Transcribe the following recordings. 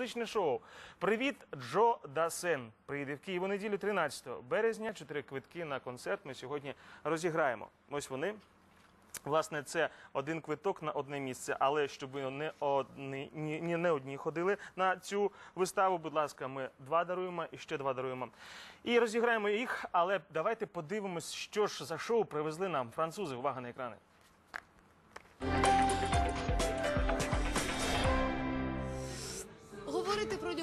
музичне шоу. Привіт, Джо Дасен. Приїде в Київ у неділю 13 березня. Чотири квитки на концерт ми сьогодні розіграємо. Ось вони. Власне, це один квиток на одне місце, але щоб ви не одні, ні, ні, не одні ходили на цю виставу. Будь ласка, ми два даруємо і ще два даруємо. І розіграємо їх. Але давайте подивимось, що ж за шоу привезли нам французи. Увага на екрани.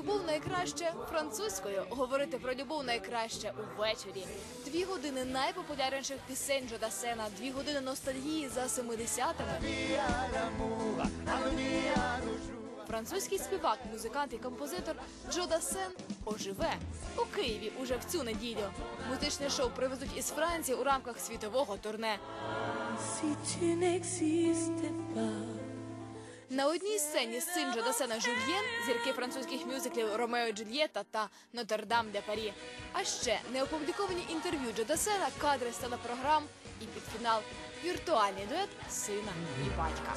Любов найкраще французькою. Говорити про любов найкраще увечері. Дві години найпопулярніших пісень Джо Дасена, дві години ностальгії за 70-ми. Французький співак, музикант і композитор Джо Дасен оживе у Києві уже в цю неділю. Музичне шоу привезуть із Франції у рамках світового турне. На одній сцені син Джо Дасена Жюльєн, зірки французьких мюзиклів Ромео Джульєта та Нотердам де Парі. А ще неопубліковані інтерв'ю Джодасена, кадри з телепрограм і під фінал віртуальний дует сина і батька.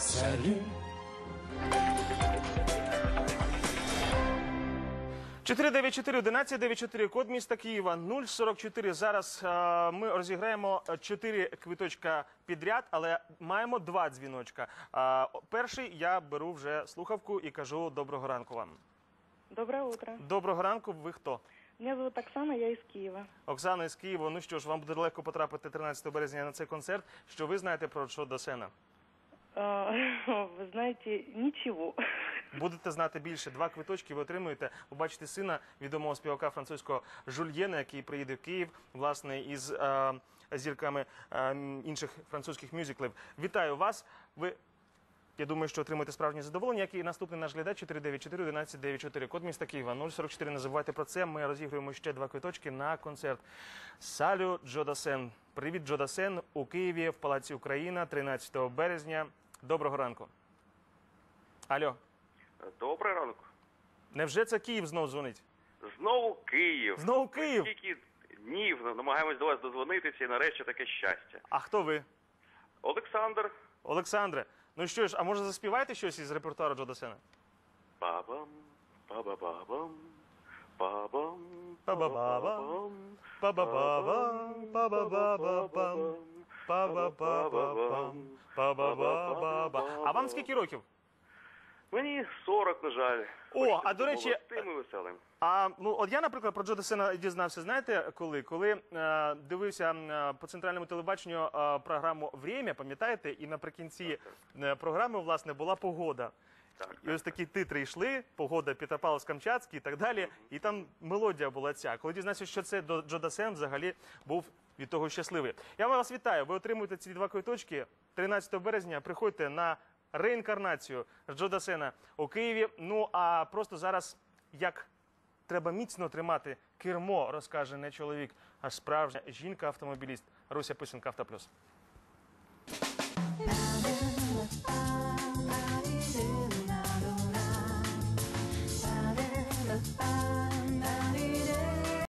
Salut. 494 1194 код міста Києва 044. Зараз е, ми розіграємо 4 квиточка підряд, але маємо два дзвіночка. Е, перший я беру вже слухавку і кажу доброго ранку вам. Доброе утро. Доброго ранку. Ви хто? Меня зовут Оксана, я из Киева. Оксана із Києва. Ну що ж, вам буде легко потрапити 13 березня на цей концерт. Що ви знаєте про Джо Досена? А, Вы знаете, ничего. Будете знати більше. Два квиточки ви отримуєте. Побачите сина відомого співака французького Жульєна, який приїде в Київ, власне, із е, зірками е, інших французьких мюзиклів. Вітаю вас. Ви. Я думаю, що отримаєте справжнє задоволення. Як і наступний наш глядач 494 1194. Код міста Києва 044. Не забувайте про це. Ми розігруємо ще два квиточки на концерт. Салю Джодасен. Привіт, Джодасен у Києві в Палаці Україна 13 березня. Доброго ранку. Алло. Добрий ранок. Невже це Київ знов дзвонить? Знову Київ. Знову Київ? Скільки днів намагаємось до вас дозвонитися і нарешті таке щастя. А хто ви? Олександр. Олександре. Ну що ж, а може заспіваєте щось із репертуару Джо Досена? Бабам, баба-бабам, бабам, Ба-ба-ба-бам, ба-ба-ба-бам, ба-ба-ба-ба-бам, ба-ба-ба-ба-бам, ба-ба-ба-ба-ба. А вам скільки років? Мені 40, на жаль. О, а до речі, і веселим. А ну от я, наприклад, про Джо Десена дізнався. Знаєте, коли? Коли е, дивився е, по центральному телебаченню е, програму Время, пам'ятаєте, і наприкінці е, програми власне була погода. Так, І ось такі титри йшли, погода Петропавловськ камчатський і так далі. І там мелодія була ця. Коли дізнався, що це до Джо Дасен, взагалі був від того щасливий. Я вас вітаю. Ви отримуєте ці два квиточки 13 березня. Приходьте на реінкарнацію Джода Сена у Києві. Ну а просто зараз як треба міцно тримати кермо, розкаже не чоловік, а справжня жінка-автомобіліст Руся Писенка Автоплюс.